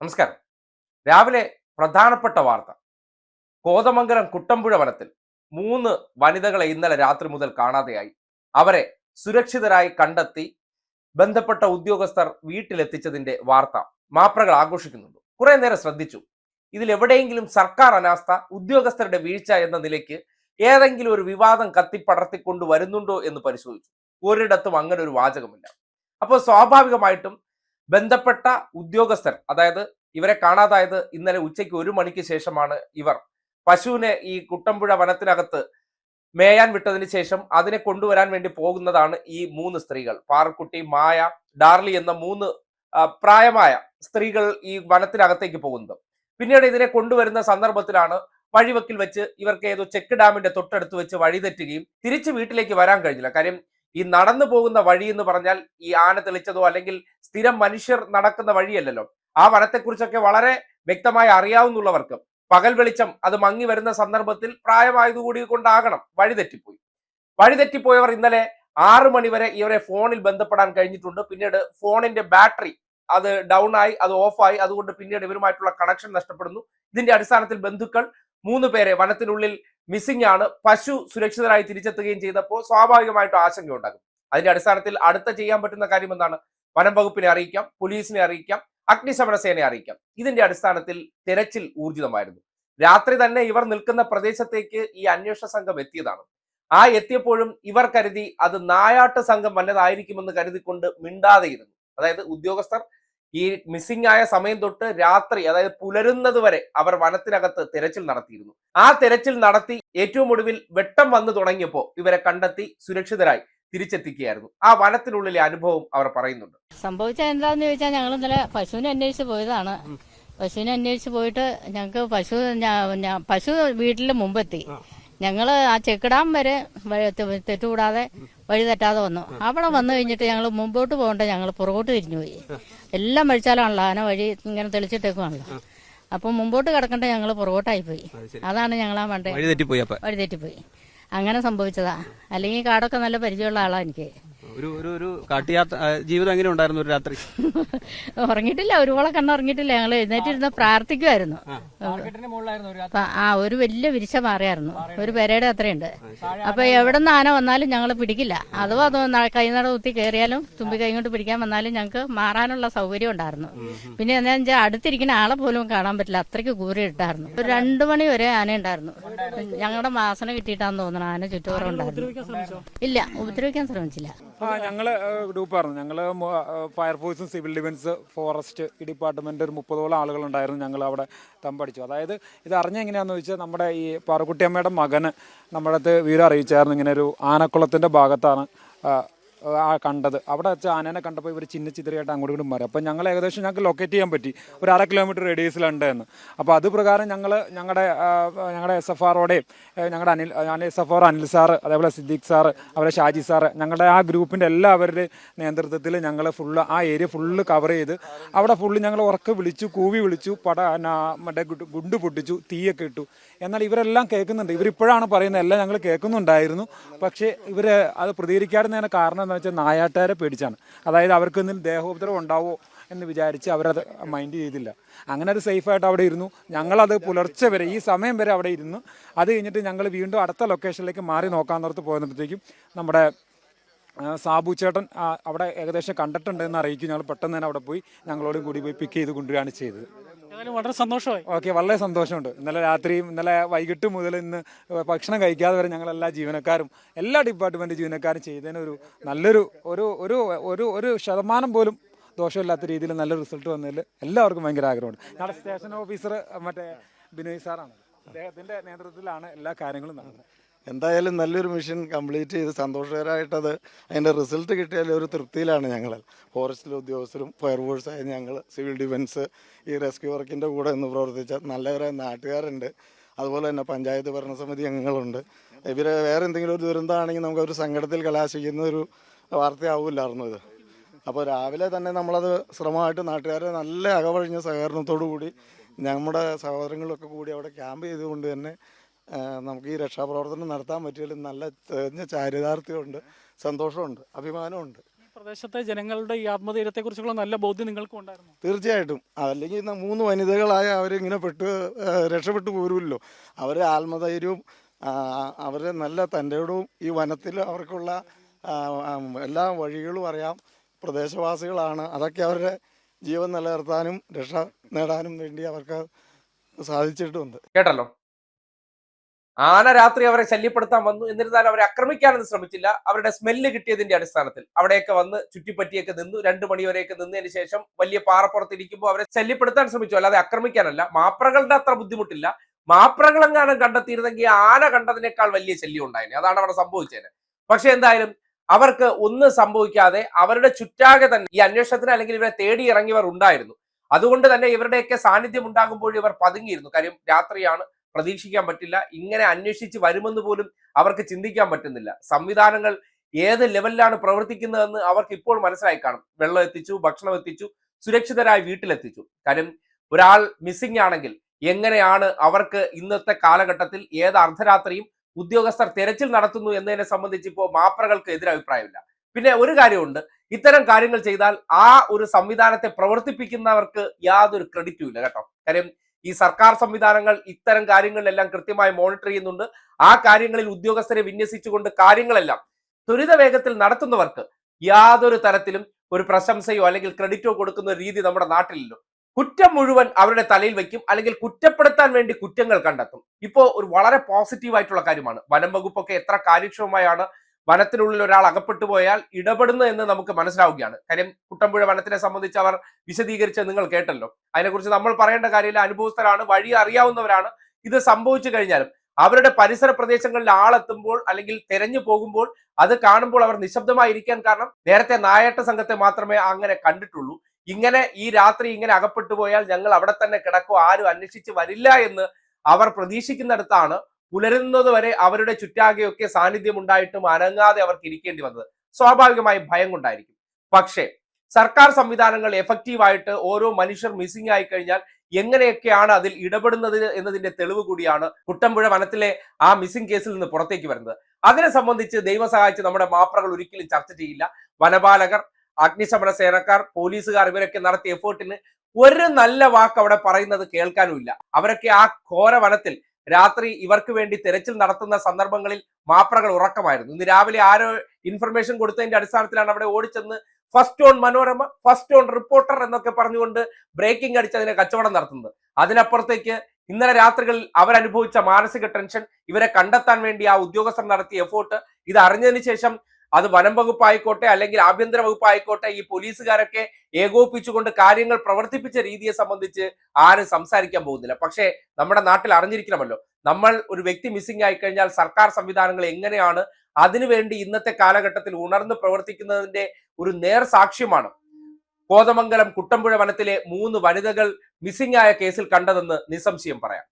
നമസ്കാരം. രാവിലെ പ്രധാനപ്പെട്ട വാർത്ത. കോതമംഗലം കുട്ടമ്പുഴ വനത്തിൽ മൂന്ന് വനിതകളെ ഇന്നലെ രാത്രി മുതൽ കാണാതെയായി. അവരെ സുരക്ഷിതരായി കണ്ടെത്തി ബന്ധപ്പെട്ട ഉദ്യോഗസ്ഥർ വീട്ടിലെത്തിച്ചതിന്റെ വാർത്ത മാപ്രകൾ ആഘോഷിക്കുന്നുണ്ട്. കുറെ നേരം ശ്രദ്ധിച്ചു. ഇതിൽ എവിടെയെങ്കിലും സർക്കാർ അനാസ്ഥ ഉദ്യോഗസ്ഥരുടെ വീഴ്ച എന്ന നിലയ്ക്ക് ഏതെങ്കിലും ഒരു വിവാദം കത്തിപ്പടർത്തിക്കൊണ്ട് വരുന്നുണ്ടോ എന്ന് പരിശോധിച്ചു. ഒരിടത്തും അങ്ങനെ ഒരു വാചകമില്ല. അപ്പോൾ സ്വാഭാവികമായിട്ടും ബന്ധപ്പെട്ട ഉദ്യോഗസ്ഥർ അതായത് ഇവരെ കാണാതായത് ഇന്നലെ ഉച്ചയ്ക്ക് ഒരു മണിക്ക് ശേഷമാണ് ഇവർ. പശുവിനെ ഈ കുട്ടമ്പുഴ വനത്തിനകത്ത് മേയാൻ വിട്ടതിന് ശേഷം അതിനെ കൊണ്ടുവരാൻ വേണ്ടി പോകുന്നതാണ് ഈ മൂന്ന് സ്ത്രീകൾ. പാർക്കുട്ടി മായ ഡാർലി എന്ന മൂന്ന് പ്രായമായ സ്ത്രീകൾ ഈ വനത്തിനകത്തേക്ക് പോകുന്നത്. പിന്നീട് ഇതിനെ കൊണ്ടുവരുന്ന സന്ദർഭത്തിലാണ് വഴിവക്കിൽ വെച്ച് ഇവർക്ക് ഏതോ ചെക്ക് ഡാമിന്റെ തൊട്ടടുത്ത് വെച്ച് വഴിതെറ്റുകയും തിരിച്ച് വീട്ടിലേക്ക് വരാൻ കഴിഞ്ഞില്ല. കാര്യം ഈ നടന്നു പോകുന്ന വഴി എന്ന് പറഞ്ഞാൽ ഈ ആന തെളിച്ചതോ അല്ലെങ്കിൽ സ്ഥിരം മനുഷ്യർ നടക്കുന്ന വഴിയല്ലല്ലോ. ആ വനത്തെക്കുറിച്ചൊക്കെ വളരെ വ്യക്തമായി അറിയാവുന്നുള്ളവർക്ക് പകൽ വെളിച്ചം അത് മങ്ങി വരുന്ന സന്ദർഭത്തിൽ പ്രായമായതുകൂടി കൊണ്ടാകണം. വഴിതെറ്റിപ്പോയി വഴിതെറ്റിപ്പോയവർ ഇന്നലെ ആറ് മണിവരെ ഇവരെ ഫോണിൽ ബന്ധപ്പെടാൻ കഴിഞ്ഞിട്ടുണ്ട്. പിന്നീട് ഫോണിന്റെ ബാറ്ററി അത് ഡൗൺ ആയി അത് ഓഫായി അതുകൊണ്ട് പിന്നീട് ഇവരുമായിട്ടുള്ള കണക്ഷൻ നഷ്ടപ്പെടുന്നു. ഇതിന്റെ അടിസ്ഥാനത്തിൽ ബന്ധുക്കൾ മൂന്ന് പേരെ വനത്തിനുള്ളിൽ മിസ്സിംഗ് ആണ്. പശു സുരക്ഷിതരായി തിരിച്ചെത്തുകയും ചെയ്തപ്പോൾ സ്വാഭാവികമായിട്ടും ആശങ്ക ഉണ്ടാകും. അതിന്റെ അടിസ്ഥാനത്തിൽ അടുത്ത ചെയ്യാൻ പറ്റുന്ന കാര്യം എന്താണ്? വനം വകുപ്പിനെ അറിയിക്കാം പോലീസിനെ അറിയിക്കാം അഗ്നിശമന സേനയെ അറിയിക്കാം. ഇതിന്റെ അടിസ്ഥാനത്തിൽ തെരച്ചിൽ ഊർജിതമായിരുന്നു. രാത്രി തന്നെ ഇവർ നിൽക്കുന്ന പ്രദേശത്തേക്ക് ഈ അന്വേഷണ സംഘം എത്തിയതാണ്. ആ എത്തിയപ്പോഴും ഇവർ കരുതി അത് നായാട്ട് സംഘം വല്ലതായിരിക്കുമെന്ന് കരുതിക്കൊണ്ട് മിണ്ടാതെയിരുന്നു. അതായത് ഉദ്യോഗസ്ഥർ ഈ മിസ്സിംഗ് ആയ സമയം തൊട്ട് രാത്രി അതായത് പുലരുന്നത് വരെ അവർ വനത്തിനകത്ത് തെരച്ചിൽ നടത്തിയിരുന്നു. ആ തെരച്ചിൽ നടത്തി ഏറ്റവും ഒടുവിൽ വെട്ടം വന്നു തുടങ്ങിയപ്പോൾ ഇവരെ കണ്ടെത്തി സുരക്ഷിതരായി തിരിച്ചെത്തിക്കുകയായിരുന്നു. ആ വനത്തിനുള്ളിലെ അനുഭവം അവർ പറയുന്നുണ്ട്. സംഭവിച്ച എന്താന്ന് ചോദിച്ചാൽ ഞങ്ങൾ ഇന്നലെ പശുവിനെ അന്വേഷിച്ച് പോയതാണ്. പശുവിനെ അന്വേഷിച്ച് പോയിട്ട് ഞങ്ങൾക്ക് പശു പശു വീട്ടിൽ മുമ്പെത്തി. ഞങ്ങൾ ആ ചെക്കിടാൻ വരെ തെറ്റുകൂടാതെ വഴി തെറ്റാതെ വന്നു. അവിടെ വന്നു കഴിഞ്ഞിട്ട് ഞങ്ങൾ മുമ്പോട്ട് പോകണ്ട ഞങ്ങൾ പുറകോട്ട് തിരിഞ്ഞു പോയി. എല്ലാം വഴിച്ചാലാണല്ലോ ആന വഴി ഇങ്ങനെ തെളിച്ചിട്ടേക്കുവാണല്ലോ. അപ്പം മുമ്പോട്ട് കിടക്കണ്ട ഞങ്ങൾ പുറകോട്ടായി പോയി. അതാണ് ഞങ്ങൾ ആ വണ്ടി വഴി തെറ്റിപ്പോയി. അങ്ങനെ സംഭവിച്ചതാ. അല്ലെങ്കിൽ കാടൊക്കെ നല്ല പരിചയമുള്ള ആളാണ് എനിക്ക്. ഒരു ഒരു ഒരു കാട്ടുയാത്ര ജീവിതം എങ്ങനെ ഉണ്ടായിരുന്നു ഒരു രാത്രി? ഉറങ്ങിയിട്ടില്ല ഒരുപോളെ കണ്ണ് ഉറങ്ങിട്ടില്ല ഞങ്ങൾ എഴുന്നേറ്റിരുന്ന് പ്രാർത്ഥിക്കുമായിരുന്നു ആ. ഒരു വലിയ വിരിച്ച മാറിയായിരുന്നു ഒരു പെരയുടെ അത്രയുണ്ട്. അപ്പൊ എവിടെ നിന്ന് ആന വന്നാലും ഞങ്ങൾ പിടിക്കില്ല. അഥവാ അതോ കൈനട കുത്തി കയറിയാലും തുമ്പി കൈ കൊണ്ട് പിടിക്കാൻ വന്നാലും ഞങ്ങൾക്ക് മാറാനുള്ള സൗകര്യം ഉണ്ടായിരുന്നു. പിന്നെ എന്താ വെച്ചാൽ അടുത്തിരിക്കുന്ന ആളെ പോലും കാണാൻ പറ്റില്ല. അത്രയ്ക്ക് കൂറി ഇട്ടായിരുന്നു. ഒരു രണ്ടു മണി വരെ ആന ഉണ്ടായിരുന്നു. ഞങ്ങളുടെ മാസന കിട്ടിയിട്ടാന്ന് തോന്നുന്നു ആന ചുറ്റുപാടുണ്ടായിരുന്നു ഇല്ല ഉപദ്രവിക്കാൻ ശ്രമിച്ചില്ല. ആ ഞങ്ങൾ ഗ്രൂപ്പായിരുന്നു ഞങ്ങൾ ഫയർഫോഴ്സും സിവിൽ ഡിഫൻസ് ഫോറസ്റ്റ് ഈ ഡിപ്പാർട്ട്മെന്റ് ഒരു മുപ്പതോളം ആളുകളുണ്ടായിരുന്നു ഞങ്ങൾ അവിടെ തമ്പടിച്ചു. അതായത് ഇത് അറിഞ്ഞ എങ്ങനെയാന്ന് വെച്ചാൽ നമ്മുടെ ഈ പാറക്കുട്ടിയമ്മയുടെ മകന് നമ്മുടെ അടുത്ത് വിവരം അറിയിച്ചായിരുന്നു. ഇങ്ങനെ ഒരു ആനക്കുളത്തിന്റെ ഭാഗത്താണ് ആ, കണ്ടത്. അവിടെ വെച്ച് ആനേനെ കണ്ടപ്പോൾ ഇവർ ചിന്ന ചിതറിയായിട്ട് അങ്ങോട്ട് ഇങ്ങോട്ടും മാറി. അപ്പോൾ ഞങ്ങൾ ഏകദേശം ഞങ്ങൾക്ക് ലൊക്കേറ്റ് ചെയ്യാൻ പറ്റി. ഒരു അര കിലോമീറ്റർ റേഡിയസിലുണ്ട് എന്ന്. അപ്പോൾ അത് പ്രകാരം ഞങ്ങൾ ഞങ്ങളുടെ ഞങ്ങളുടെ എസ് എഫ് ആറോടെയും ഞങ്ങളുടെ Anil S F R Anil sir അതേപോലെ സിദ്ദീഖ് സാറ് അതുപോലെ ഷാജി സാറ് ഞങ്ങളുടെ ആ ഗ്രൂപ്പിന്റെ എല്ലാവരുടെയും നേതൃത്വത്തിൽ ഞങ്ങൾ ഫുള്ള് ആ ഏരിയ ഫുള്ള് കവർ ചെയ്ത് അവിടെ ഫുള്ള് ഞങ്ങൾ ഉറക്കെ വിളിച്ചു കൂവി വിളിച്ചു പട മറ്റേ ഗുണ്ട് പൊട്ടിച്ചു തീയൊക്കെ ഇട്ടു. എന്നാൽ ഇവരെല്ലാം കേൾക്കുന്നുണ്ട്. ഇവരിപ്പോഴാണ് പറയുന്നത് എല്ലാം ഞങ്ങൾ കേൾക്കുന്നുണ്ടായിരുന്നു. പക്ഷേ ഇവർ അത് പ്രതികരിക്കാതിരുന്നതിന് കാരണം എന്താ വെച്ചാൽ നായാട്ടുകാരെ പേടിച്ചാണ്. അതായത് അവർക്ക് എന്തെങ്കിലും ദേഹോപദ്രവം ഉണ്ടാവോ എന്ന് വിചാരിച്ച് അവരത് മൈൻഡ് ചെയ്തില്ല. അങ്ങനെ അത് സേഫായിട്ട് അവിടെ ഇരുന്നു. ഞങ്ങളത് പുലർച്ചെ വരെ ഈ സമയം വരെ അവിടെ ഇരുന്നു അത് കഴിഞ്ഞിട്ട് ഞങ്ങൾ വീണ്ടും അടുത്ത ലൊക്കേഷനിലേക്ക് മാറി നോക്കാൻ നേരത്ത് പോയപ്പോഴത്തേക്കും നമ്മുടെ സാബു ചേട്ടൻ അവിടെ ഏകദേശം കണ്ടിട്ടുണ്ട് എന്ന് അറിയിക്കും. ഞങ്ങൾ പെട്ടെന്ന് തന്നെ അവിടെ പോയി ഞങ്ങളോടും കൂടി പോയി പിക്ക് ചെയ്ത് കൊണ്ടുവരികയാണ് ചെയ്തത്. വളരെ സന്തോഷമായി. ഓക്കെ വളരെ സന്തോഷമുണ്ട്. ഇന്നലെ രാത്രിയും ഇന്നലെ വൈകിട്ട് മുതൽ ഇന്ന് ഭക്ഷണം കഴിക്കാതെ വരെ ഞങ്ങൾ എല്ലാ ജീവനക്കാരും എല്ലാ ഡിപ്പാർട്ട്മെന്റ് ജീവനക്കാരും ചെയ്തതിന് ഒരു നല്ലൊരു ഒരു ഒരു ഒരു ഒരു ശതമാനം പോലും ദോഷമില്ലാത്ത രീതിയിൽ നല്ല റിസൾട്ട് വന്നതിൽ എല്ലാവർക്കും ഭയങ്കര ആഗ്രഹമുണ്ട്. ഞങ്ങളുടെ സ്റ്റേഷൻ ഓഫീസർ മറ്റേ ബിനോയ് സാറാണ്. അദ്ദേഹത്തിന്റെ നേതൃത്വത്തിലാണ് എല്ലാ കാര്യങ്ങളും നടന്നത്. എന്തായാലും നല്ലൊരു മിഷൻ കംപ്ലീറ്റ് ചെയ്ത് സന്തോഷകരമായിട്ടത് അതിന്റെ റിസൾട്ട് കിട്ടിയാൽ ഒരു തൃപ്തിയിലാണ് ഞങ്ങൾ. ഫോറസ്റ്റിലെ ഉദ്യോഗസ്ഥരും ഫയർഫോഴ്സായ ഞങ്ങൾ സിവിൽ ഡിഫൻസ് ഈ റെസ്ക്യൂ വർക്കിന്റെ കൂടെ ഇന്ന് പ്രവർത്തിച്ച നല്ലവരായ നാട്ടുകാരുണ്ട്. അതുപോലെ തന്നെ പഞ്ചായത്ത് ഭരണസമിതി അംഗങ്ങളുണ്ട്. ഇവരെ വേറെ എന്തെങ്കിലും ഒരു ദുരന്തമാണെങ്കിൽ നമുക്ക് ഒരു സങ്കടത്തിൽ കലാശിക്കുന്ന ഒരു വാർത്തയാവില്ലായിരുന്നു ഇത്. അപ്പോൾ രാവിലെ തന്നെ നമ്മളത് ശ്രമമായിട്ട് നാട്ടുകാരെ നല്ല അകവഴിഞ്ഞ സഹകരണത്തോടു കൂടി നമ്മുടെ സഹോദരങ്ങളൊക്കെ കൂടി അവിടെ ക്യാമ്പ് ചെയ്തുകൊണ്ട് തന്നെ നമുക്ക് ഈ രക്ഷാപ്രവർത്തനം നടത്താൻ പറ്റിയതിൽ നല്ല തെളിഞ്ഞ ചാരിതാർത്ഥ്യമുണ്ട് സന്തോഷമുണ്ട് അഭിമാനമുണ്ട്. പ്രദേശത്തെ ജനങ്ങളുടെ ഈ ആത്മധൈര്യത്തെ കുറിച്ചുള്ള നല്ല ബോധ്യം നിങ്ങൾക്കും ഉണ്ടായിരുന്നു. തീർച്ചയായിട്ടും. അല്ലെങ്കിൽ മൂന്ന് വനിതകളായ അവരിങ്ങനെ പെട്ട് രക്ഷപ്പെട്ടു പോരുമല്ലോ. അവരെ ആത്മധൈര്യവും അവരെ അവരുടെ നല്ല തന്റെയോടും ഈ വനത്തിൽ അവർക്കുള്ള എല്ലാ വഴികളും അറിയാം. പ്രദേശവാസികളാണ്. അതൊക്കെ അവരുടെ ജീവൻ നിലനിർത്താനും രക്ഷ നേടാനും വേണ്ടി അവർക്ക് സാധിച്ചിട്ടുണ്ട്. കേട്ടല്ലോ. ആന രാത്രി അവരെ ശല്യപ്പെടുത്താൻ വന്നു. എന്നിരുന്നാലും അവരെ ആക്രമിക്കാനൊന്നും ശ്രമിച്ചില്ല. അവരുടെ സ്മെല്ല് കിട്ടിയതിന്റെ അടിസ്ഥാനത്തിൽ. അവിടെയൊക്കെ വന്ന് ചുറ്റിപ്പറ്റിയൊക്കെ നിന്നു. രണ്ടു മണിവരെയൊക്കെ നിന്നതിന് ശേഷം വലിയ പാറപ്പുറത്ത് ഇരിക്കുമ്പോൾ അവരെ ശല്യപ്പെടുത്താൻ ശ്രമിച്ചു. അല്ലാതെ ആക്രമിക്കാനല്ല. മാപ്രകളുടെ അത്ര ബുദ്ധിമുട്ടില്ല. മാപ്രകളെങ്ങാനും കണ്ടെത്തിയിരുന്നെങ്കിൽ ആന കണ്ടതിനേക്കാൾ വലിയ ശല്യം ഉണ്ടായിന്. അതാണ് അവിടെ സംഭവിച്ചത് പക്ഷെ എന്തായാലും അവർക്ക് ഒന്നും സംഭവിക്കാതെ അവരുടെ ചുറ്റാകെ തന്നെ ഈ അന്വേഷണത്തിന് അല്ലെങ്കിൽ ഇവരെ തേടി ഇറങ്ങിയവർ ഉണ്ടായിരുന്നു. അതുകൊണ്ട് തന്നെ ഇവരുടെയൊക്കെ സാന്നിധ്യം ഉണ്ടാകുമ്പോൾ ഇവർ പതുങ്ങിയിരുന്നു. കാര്യം രാത്രിയാണ് പ്രതീക്ഷിക്കാൻ പറ്റില്ല. ഇങ്ങനെ അന്വേഷിച്ച് വരുമെന്ന് പോലും അവർക്ക് ചിന്തിക്കാൻ പറ്റുന്നില്ല. സംവിധാനങ്ങൾ ഏത് ലെവലിലാണ് പ്രവർത്തിക്കുന്നതെന്ന് അവർക്ക് ഇപ്പോൾ മനസ്സിലായി കാണും. വെള്ളം എത്തിച്ചു ഭക്ഷണം എത്തിച്ചു സുരക്ഷിതരായി വീട്ടിലെത്തിച്ചു. കാര്യം ഒരാൾ മിസ്സിംഗ് ആണെങ്കിൽ എങ്ങനെയാണ് അവർക്ക് ഇന്നത്തെ കാലഘട്ടത്തിൽ ഏത് അർദ്ധരാത്രിയും ഉദ്യോഗസ്ഥർ തെരച്ചിൽ നടത്തുന്നു എന്നതിനെ സംബന്ധിച്ച് ഇപ്പോൾ മാപ്രകൾക്ക് എതിരഭിപ്രായമില്ല പിന്നെ ഒരു കാര്യമുണ്ട്. ഇത്തരം കാര്യങ്ങൾ ചെയ്താൽ ആ ഒരു സംവിധാനത്തെ പ്രവർത്തിപ്പിക്കുന്നവർക്ക് യാതൊരു ക്രെഡിറ്റും ഇല്ല കേട്ടോ. കാര്യം ഈ സർക്കാർ സംവിധാനങ്ങൾ ഇത്തരം കാര്യങ്ങളിലെല്ലാം കൃത്യമായി മോണിറ്റർ ചെയ്യുന്നുണ്ട്. ആ കാര്യങ്ങളിൽ ഉദ്യോഗസ്ഥരെ വിന്യസിച്ചുകൊണ്ട് കാര്യങ്ങളെല്ലാം ത്വരിത വേഗത്തിൽ നടത്തുന്നവർക്ക് യാതൊരു തരത്തിലും ഒരു പ്രശംസയോ അല്ലെങ്കിൽ ക്രെഡിറ്റോ കൊടുക്കുന്ന രീതി നമ്മുടെ നാട്ടിലില്ലോ. കുറ്റം മുഴുവൻ അവരുടെ തലയിൽ വയ്ക്കും അല്ലെങ്കിൽ കുറ്റപ്പെടുത്താൻ വേണ്ടി കുറ്റങ്ങൾ കണ്ടെത്തും. ഇപ്പോ ഒരു വളരെ പോസിറ്റീവ് ആയിട്ടുള്ള കാര്യമാണ്. വനം വകുപ്പൊക്കെ എത്ര കാര്യക്ഷമമായാണ് വനത്തിനുള്ളിൽ ഒരാൾ അകപ്പെട്ടു പോയാൽ ഇടപെടുന്നു എന്ന് നമുക്ക് മനസ്സിലാവുകയാണ്. കാര്യം കുട്ടമ്പുഴ വനത്തിനെ സംബന്ധിച്ച് അവർ വിശദീകരിച്ച് നിങ്ങൾ കേട്ടല്ലോ. അതിനെക്കുറിച്ച് നമ്മൾ പറയേണ്ട കാര്യമില്ല. അനുഭവസ്ഥരാണ്. വഴി അറിയാവുന്നവരാണ്. ഇത് സംഭവിച്ചു കഴിഞ്ഞാലും അവരുടെ പരിസര പ്രദേശങ്ങളിൽ ആളെത്തുമ്പോൾ അല്ലെങ്കിൽ തെരഞ്ഞു പോകുമ്പോൾ അത് കാണുമ്പോൾ അവർ നിശബ്ദമായിരിക്കാൻ കാരണം നേരത്തെ നായാട്ട സംഘത്തെ മാത്രമേ അങ്ങനെ കണ്ടിട്ടുള്ളൂ. ഇങ്ങനെ ഈ രാത്രി ഇങ്ങനെ അകപ്പെട്ടു പോയാൽ ഞങ്ങൾ അവിടെ തന്നെ കിടക്കോ. ആരും അന്വേഷിച്ച് വരില്ല എന്ന് അവർ പ്രതീക്ഷിക്കുന്നിടത്താണ് പുലരുന്നത് വരെ അവരുടെ ചുറ്റാകെയൊക്കെ സാന്നിധ്യം ഉണ്ടായിട്ടും അനങ്ങാതെ അവർക്ക് ഇരിക്കേണ്ടി വന്നത് സ്വാഭാവികമായും ഭയം കൊണ്ടായിരിക്കും. പക്ഷേ സർക്കാർ സംവിധാനങ്ങൾ എഫക്റ്റീവായിട്ട് ഓരോ മനുഷ്യർ മിസ്സിംഗ് ആയി കഴിഞ്ഞാൽ എങ്ങനെയൊക്കെയാണ് അതിൽ ഇടപെടുന്നത് എന്നതിന്റെ തെളിവ് കൂടിയാണ് കുട്ടമ്പുഴ വനത്തിലെ ആ മിസ്സിംഗ് കേസിൽ നിന്ന് പുറത്തേക്ക് വരുന്നത്. അതിനെ സംബന്ധിച്ച് ദൈവം സഹായിച്ച് നമ്മുടെ മാപ്രകൾ ഒരിക്കലും ചർച്ച ചെയ്യില്ല. വനപാലകർ അഗ്നിശമന സേനക്കാർ പോലീസുകാർ ഇവരൊക്കെ നടത്തിയ എഫേർട്ടിന് ഒരു നല്ല വാക്ക് അവിടെ പറയുന്നത് കേൾക്കാനുമില്ല. അവരൊക്കെ ആ ഘോര വനത്തിൽ രാത്രി ഇവർക്ക് വേണ്ടി തെരച്ചിൽ നടത്തുന്ന സന്ദർഭങ്ങളിൽ മാപ്രകൾ ഉറക്കമായിരുന്നു. ഇന്ന് രാവിലെ ആരോ ഇൻഫർമേഷൻ കൊടുത്തതിന്റെ അടിസ്ഥാനത്തിലാണ് അവിടെ ഓടിച്ചെന്ന് first on Manorama first on reporter എന്നൊക്കെ പറഞ്ഞുകൊണ്ട് ബ്രേക്കിംഗ് അടിച്ച് അതിനെ കച്ചവടം നടത്തുന്നത്. അതിനപ്പുറത്തേക്ക് ഇന്നലെ രാത്രികളിൽ അവരനുഭവിച്ച മാനസിക ടെൻഷൻ ഇവരെ കണ്ടെത്താൻ വേണ്ടി ആ ഉദ്യോഗസ്ഥർ നടത്തിയ എഫോർട്ട് ഇത് അറിഞ്ഞതിന് ശേഷം അത് വനം വകുപ്പായിക്കോട്ടെ അല്ലെങ്കിൽ ആഭ്യന്തര വകുപ്പായിക്കോട്ടെ ഈ പോലീസുകാരൊക്കെ ഏകോപിപ്പിച്ചുകൊണ്ട് കാര്യങ്ങൾ പ്രവർത്തിപ്പിച്ച രീതിയെ സംബന്ധിച്ച് ആരും സംസാരിക്കാൻ പോകുന്നില്ല. പക്ഷേ നമ്മുടെ നാട്ടിൽ അറിഞ്ഞിരിക്കണമല്ലോ. നമ്മൾ ഒരു വ്യക്തി മിസ്സിംഗ് ആയി കഴിഞ്ഞാൽ സർക്കാർ സംവിധാനങ്ങൾ എങ്ങനെയാണ് അതിനുവേണ്ടി ഇന്നത്തെ കാലഘട്ടത്തിൽ ഉണർന്ന് പ്രവർത്തിക്കുന്നതിന്റെ ഒരു നേർ സാക്ഷ്യമാണ്. കോതമംഗലം കുട്ടമ്പുഴ വനത്തിലെ മൂന്ന് വനിതകൾ മിസ്സിംഗ് ആയ കേസിൽ കണ്ടതെന്ന് നിസ്സംശയം പറയാം.